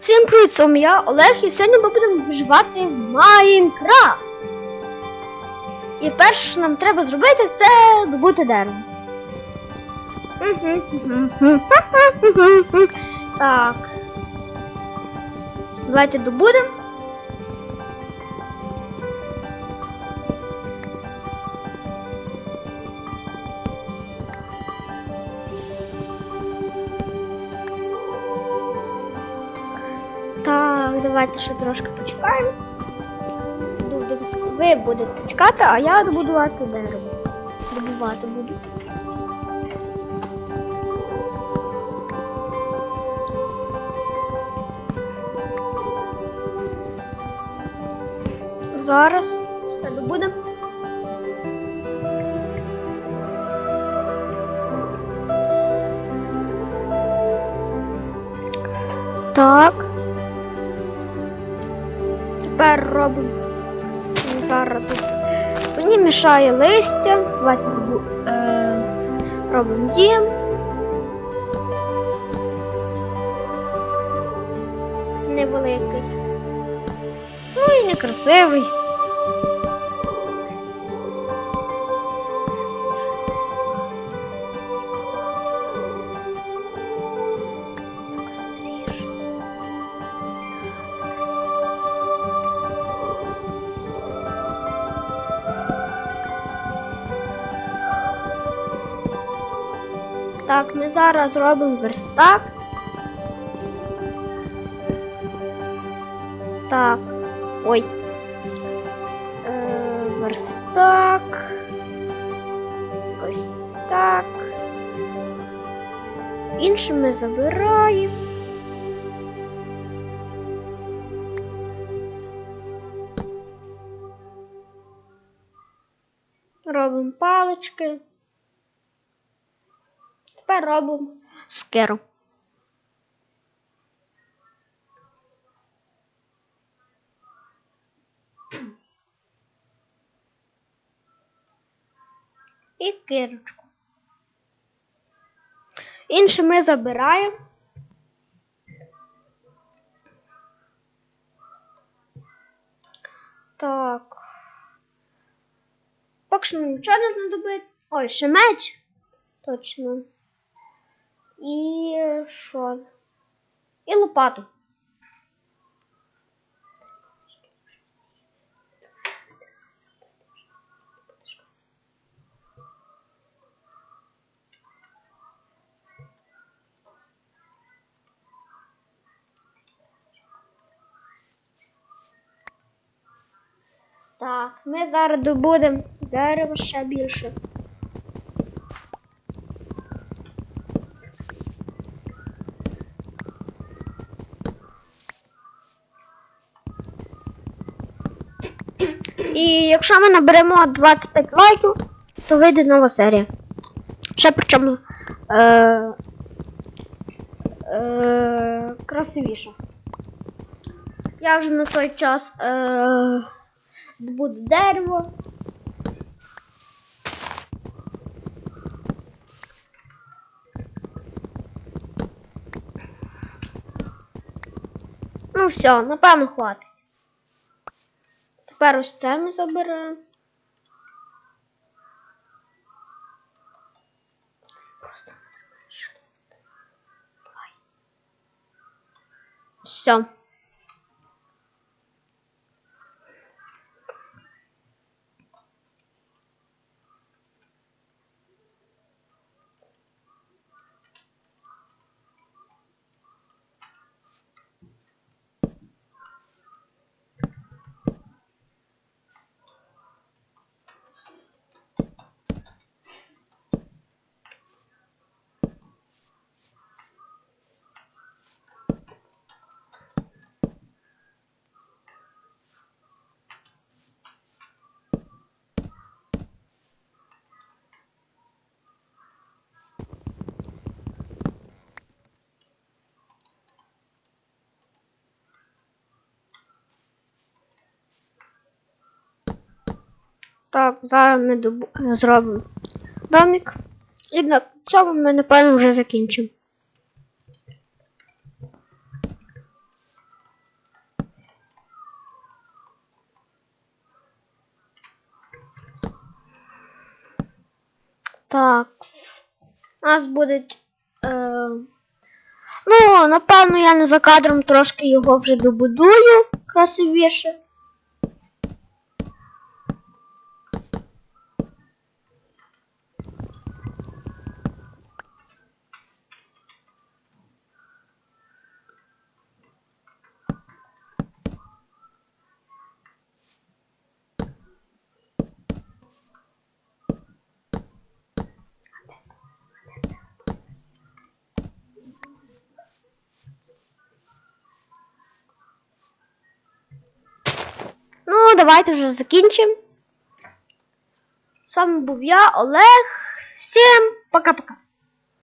Всім привіт, з я Олег, і сьогодні ми будемо виживати в Майнкрафт. І перше, що нам треба зробити, це добути дерево. Так. Давайте добудемо. Давайте ще трошки почекаємо. Ви будете чекати, а я добудувати дерево. Добувати буду. Зараз все добудемо. Так. Тепер робимо зараз тут. Мені мішає листя. Давайте е, робимо дім. Невеликий. Ну і некрасивий. Так, ми зараз робимо верстак. Так. Ой. Е, верстак. Ось так. Інше ми забираємо. Робимо палички. Тепер робимо скеру. І кирочку. Інше ми забираємо. Так. Поки що нам нічого не знадобить. Ой, ще меч. Точно. І що? І лопату. Так, ми зараз добудемо дерево ще більше. І якщо ми наберемо 25 лайків, то вийде нова серія. Ще причому е, е, красивіша. Я вже на той час е, добуду дерево. Ну все, напевно, хватить. Тепер ось це ми заберемо. Все. Так, зараз ми доб... зробимо домик. І на цьому ми, напевно, вже закінчимо. Так. У нас буде. Е... Ну, напевно, я не за кадром трошки його вже добудую красивіше. Давайте вже закінчимо. З вами був я, Олег. Всім пока-пока.